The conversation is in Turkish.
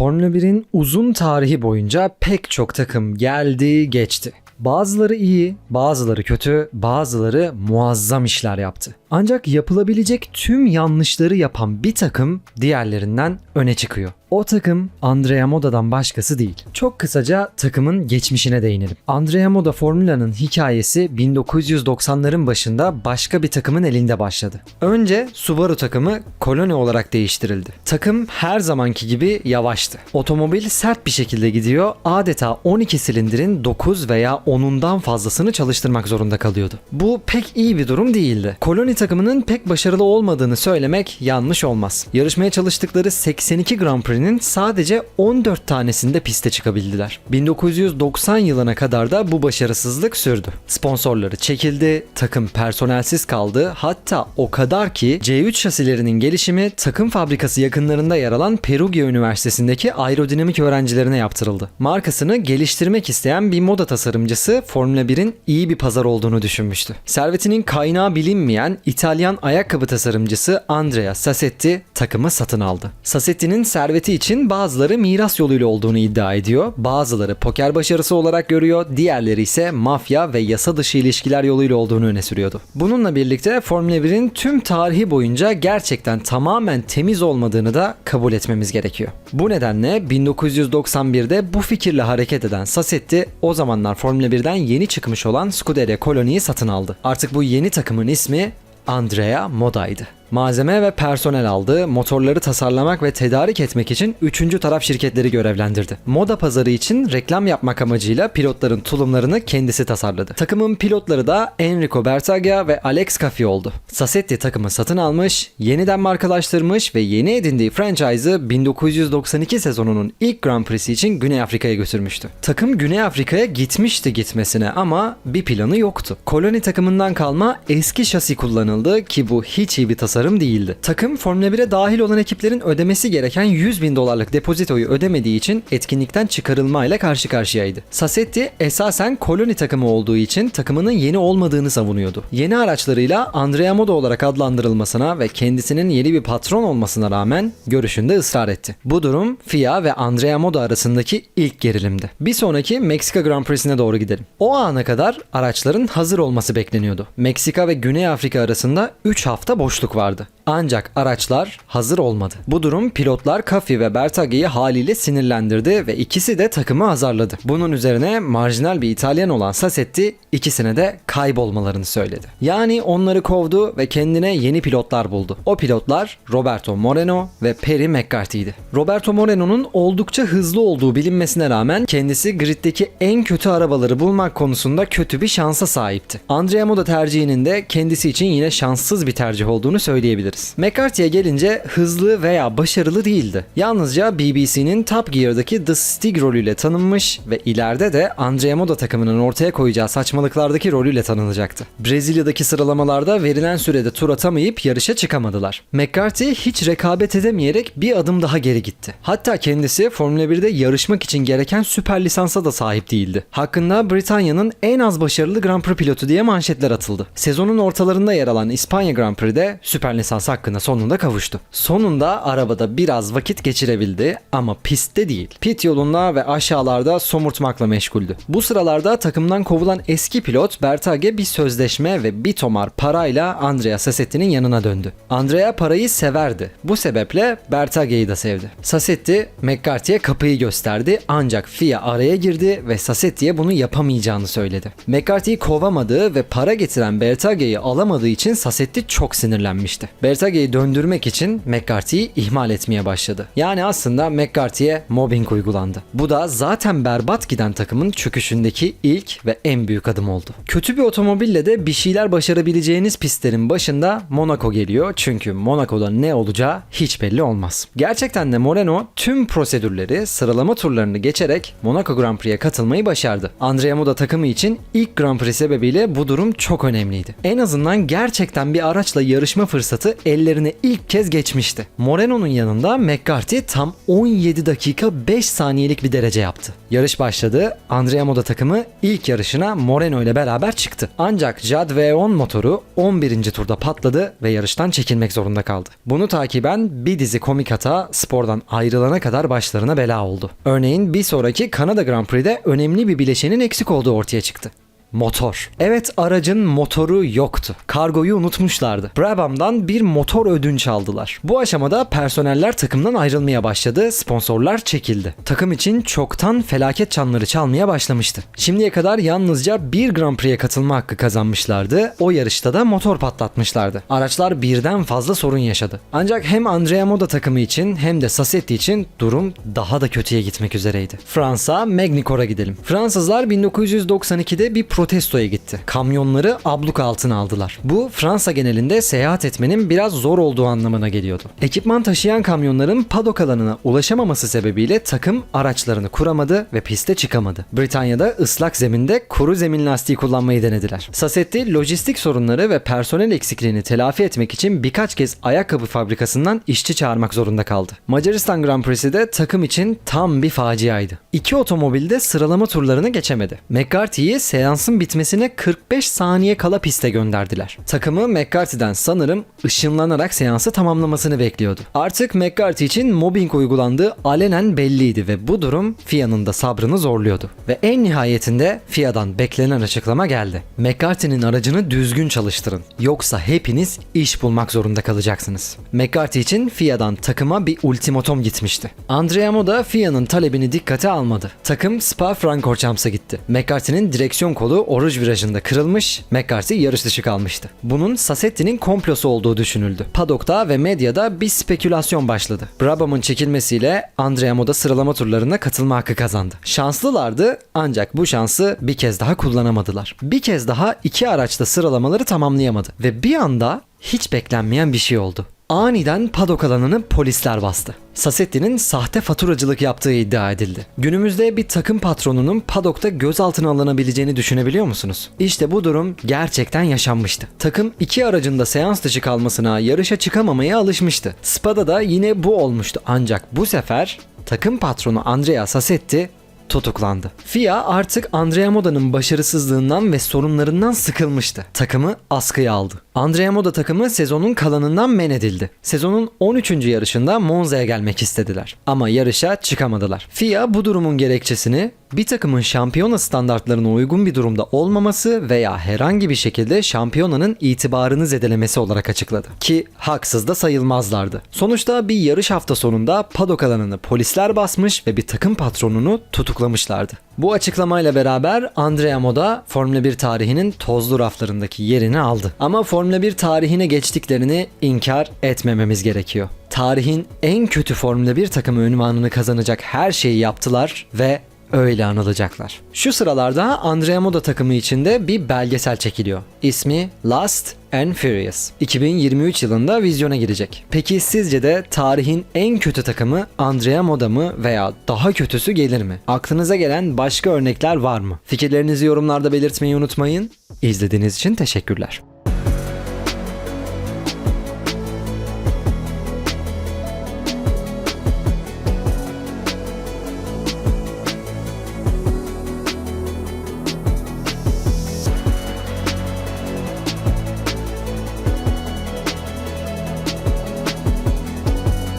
Formula 1'in uzun tarihi boyunca pek çok takım geldi geçti. Bazıları iyi, bazıları kötü, bazıları muazzam işler yaptı. Ancak yapılabilecek tüm yanlışları yapan bir takım diğerlerinden öne çıkıyor. O takım Andrea Moda'dan başkası değil. Çok kısaca takımın geçmişine değinelim. Andrea Moda Formula'nın hikayesi 1990'ların başında başka bir takımın elinde başladı. Önce Subaru takımı Koloni olarak değiştirildi. Takım her zamanki gibi yavaştı. Otomobil sert bir şekilde gidiyor. Adeta 12 silindirin 9 veya 10'undan fazlasını çalıştırmak zorunda kalıyordu. Bu pek iyi bir durum değildi. Koloni takımının pek başarılı olmadığını söylemek yanlış olmaz. Yarışmaya çalıştıkları 82 Grand Prix'nin sadece 14 tanesinde piste çıkabildiler. 1990 yılına kadar da bu başarısızlık sürdü. Sponsorları çekildi, takım personelsiz kaldı. Hatta o kadar ki C3 şasilerinin gelişimi takım fabrikası yakınlarında yer alan Perugia Üniversitesi'ndeki aerodinamik öğrencilerine yaptırıldı. Markasını geliştirmek isteyen bir moda tasarımcısı Formula 1'in iyi bir pazar olduğunu düşünmüştü. Servetinin kaynağı bilinmeyen İtalyan ayakkabı tasarımcısı Andrea Sassetti takımı satın aldı. Sassetti'nin serveti için bazıları miras yoluyla olduğunu iddia ediyor, bazıları poker başarısı olarak görüyor, diğerleri ise mafya ve yasa dışı ilişkiler yoluyla olduğunu öne sürüyordu. Bununla birlikte Formula 1'in tüm tarihi boyunca gerçekten tamamen temiz olmadığını da kabul etmemiz gerekiyor. Bu nedenle 1991'de bu fikirle hareket eden Sassetti o zamanlar Formula 1'den yeni çıkmış olan Scuderia Coloni'yi satın aldı. Artık bu yeni takımın ismi Andrea Moda'ydı. Malzeme ve personel aldı, motorları tasarlamak ve tedarik etmek için üçüncü taraf şirketleri görevlendirdi. Moda pazarı için reklam yapmak amacıyla pilotların tulumlarını kendisi tasarladı. Takımın pilotları da Enrico Bertaglia ve Alex Caffi oldu. Sassetti takımı satın almış, yeniden markalaştırmış ve yeni edindiği franchise'ı 1992 sezonunun ilk Grand Prix'si için Güney Afrika'ya götürmüştü. Takım Güney Afrika'ya gitmişti gitmesine ama bir planı yoktu. Koloni takımından kalma eski şasi kullanıldı ki bu hiç iyi bir tasarım değildi. Takım Formula 1'e dahil olan ekiplerin ödemesi gereken 100 bin dolarlık depozitoyu ödemediği için etkinlikten çıkarılmayla karşı karşıyaydı. Sassetti esasen koloni takımı olduğu için takımının yeni olmadığını savunuyordu. Yeni araçlarıyla Andrea Moda olarak adlandırılmasına ve kendisinin yeni bir patron olmasına rağmen görüşünde ısrar etti. Bu durum FIA ve Andrea Moda arasındaki ilk gerilimdi. Bir sonraki Meksika Grand Prix'sine doğru gidelim. O ana kadar araçların hazır olması bekleniyordu. Meksika ve Güney Afrika arasında 3 hafta boşluk vardı. vardı. Ancak araçlar hazır olmadı. Bu durum pilotlar Caffi ve Bertagi'yi haliyle sinirlendirdi ve ikisi de takımı azarladı. Bunun üzerine marjinal bir İtalyan olan Sassetti ikisine de kaybolmalarını söyledi. Yani onları kovdu ve kendine yeni pilotlar buldu. O pilotlar Roberto Moreno ve Perry McCarthy'ydi. Roberto Moreno'nun oldukça hızlı olduğu bilinmesine rağmen kendisi griddeki en kötü arabaları bulmak konusunda kötü bir şansa sahipti. Andrea Moda tercihinin de kendisi için yine şanssız bir tercih olduğunu söyleyebiliriz. McCarthy'ye gelince hızlı veya başarılı değildi. Yalnızca BBC'nin Top Gear'daki The Stig rolüyle tanınmış ve ileride de Andrea Moda takımının ortaya koyacağı saçmalıklardaki rolüyle tanınacaktı. Brezilya'daki sıralamalarda verilen sürede tur atamayıp yarışa çıkamadılar. McCarthy hiç rekabet edemeyerek bir adım daha geri gitti. Hatta kendisi Formula 1'de yarışmak için gereken süper lisansa da sahip değildi. Hakkında Britanya'nın en az başarılı Grand Prix pilotu diye manşetler atıldı. Sezonun ortalarında yer alan İspanya Grand Prix'de süper lisans hakkına sonunda kavuştu. Sonunda arabada biraz vakit geçirebildi ama pistte değil. Pit yolunda ve aşağılarda somurtmakla meşguldü. Bu sıralarda takımdan kovulan eski pilot Bertage bir sözleşme ve bir tomar parayla Andrea Sassetti'nin yanına döndü. Andrea parayı severdi. Bu sebeple Bertage'yi de sevdi. Sassetti McCarthy'ye kapıyı gösterdi ancak FIA araya girdi ve Sassetti'ye bunu yapamayacağını söyledi. McCarthy'yi kovamadığı ve para getiren Bertage'yi alamadığı için Sassetti çok sinirlenmişti. Bertage'yi döndürmek için McCarthy'yi ihmal etmeye başladı. Yani aslında McCarthy'ye mobbing uygulandı. Bu da zaten berbat giden takımın çöküşündeki ilk ve en büyük adım oldu. Kötü bir otomobille de bir şeyler başarabileceğiniz pistlerin başında Monaco geliyor. Çünkü Monaco'da ne olacağı hiç belli olmaz. Gerçekten de Moreno tüm prosedürleri, sıralama turlarını geçerek Monaco Grand Prix'e katılmayı başardı. Andrea Moda takımı için ilk Grand Prix sebebiyle bu durum çok önemliydi. En azından gerçekten bir araçla yarışma fırsatı ellerine ilk kez geçmişti. Moreno'nun yanında McCarthy tam 17 dakika 5 saniyelik bir derece yaptı. Yarış başladı. Andrea Moda takımı ilk yarışına Moreno ile beraber çıktı. Ancak Jad V10 motoru 11. turda patladı ve yarıştan çekilmek zorunda kaldı. Bunu takiben bir dizi komik hata spordan ayrılana kadar başlarına bela oldu. Örneğin bir sonraki Kanada Grand Prix'de önemli bir bileşenin eksik olduğu ortaya çıktı. Motor. Evet aracın motoru yoktu. Kargoyu unutmuşlardı. Brabham'dan bir motor ödünç aldılar. Bu aşamada personeller takımdan ayrılmaya başladı, sponsorlar çekildi. Takım için çoktan felaket çanları çalmaya başlamıştı. Şimdiye kadar yalnızca bir Grand Prix'e katılma hakkı kazanmışlardı. O yarışta da motor patlatmışlardı. Araçlar birden fazla sorun yaşadı. Ancak hem Andrea Moda takımı için hem de Sassetti için durum daha da kötüye gitmek üzereydi. Fransa, Magny-Court'a gidelim. Fransızlar 1992'de bir protestoya gitti. Kamyonları abluk altına aldılar. Bu Fransa genelinde seyahat etmenin biraz zor olduğu anlamına geliyordu. Ekipman taşıyan kamyonların padok alanına ulaşamaması sebebiyle takım araçlarını kuramadı ve piste çıkamadı. Britanya'da ıslak zeminde kuru zemin lastiği kullanmayı denediler. Sassetti lojistik sorunları ve personel eksikliğini telafi etmek için birkaç kez ayakkabı fabrikasından işçi çağırmak zorunda kaldı. Macaristan Grand Prix'si de takım için tam bir faciaydı. İki otomobilde sıralama turlarını geçemedi. McCarthy'yi seansın bitmesine 45 saniye kala piste gönderdiler. Takımı McCarthy'den sanırım ışınlanarak seansı tamamlamasını bekliyordu. Artık McCarthy için mobbing uygulandığı alenen belliydi ve bu durum FIA'nın da sabrını zorluyordu. Ve en nihayetinde FIA'dan beklenen açıklama geldi. McCarthy'nin aracını düzgün çalıştırın. Yoksa hepiniz iş bulmak zorunda kalacaksınız. McCarthy için FIA'dan takıma bir ultimatom gitmişti. Andrea Moda FIA'nın talebini dikkate almadı. Takım Spa-Francorchamps gitti. McCarthy'nin direksiyon kolu oruç virajında kırılmış, McCarthy yarış dışı kalmıştı. Bunun Sassetti'nin komplosu olduğu düşünüldü. Padok'ta ve medyada bir spekülasyon başladı. Brabham'ın çekilmesiyle Andrea Moda sıralama turlarına katılma hakkı kazandı. Şanslılardı ancak bu şansı bir kez daha kullanamadılar. Bir kez daha iki araçta sıralamaları tamamlayamadı ve bir anda hiç beklenmeyen bir şey oldu. Aniden padok alanını polisler bastı. Sassetti'nin sahte faturacılık yaptığı iddia edildi. Günümüzde bir takım patronunun padokta gözaltına alınabileceğini düşünebiliyor musunuz? İşte bu durum gerçekten yaşanmıştı. Takım iki aracında seans dışı kalmasına, yarışa çıkamamaya alışmıştı. Spada da yine bu olmuştu ancak bu sefer takım patronu Andrea Sassetti tutuklandı. FIA artık Andrea Moda'nın başarısızlığından ve sorunlarından sıkılmıştı. Takımı askıya aldı. Andrea Moda takımı sezonun kalanından men edildi. Sezonun 13. yarışında Monza'ya gelmek istediler. Ama yarışa çıkamadılar. FIA bu durumun gerekçesini bir takımın şampiyona standartlarına uygun bir durumda olmaması veya herhangi bir şekilde şampiyonanın itibarını zedelemesi olarak açıkladı. Ki haksız da sayılmazlardı. Sonuçta bir yarış hafta sonunda padok alanını polisler basmış ve bir takım patronunu tutuklamışlardı. Bu açıklamayla beraber Andrea Moda Formula 1 tarihinin tozlu raflarındaki yerini aldı. Ama Formula 1 tarihine geçtiklerini inkar etmememiz gerekiyor. Tarihin en kötü Formula 1 takımı ünvanını kazanacak her şeyi yaptılar ve öyle anılacaklar. Şu sıralarda Andrea Moda takımı içinde bir belgesel çekiliyor. İsmi Last and Furious. 2023 yılında vizyona girecek. Peki sizce de tarihin en kötü takımı Andrea Moda mı veya daha kötüsü gelir mi? Aklınıza gelen başka örnekler var mı? Fikirlerinizi yorumlarda belirtmeyi unutmayın. İzlediğiniz için teşekkürler.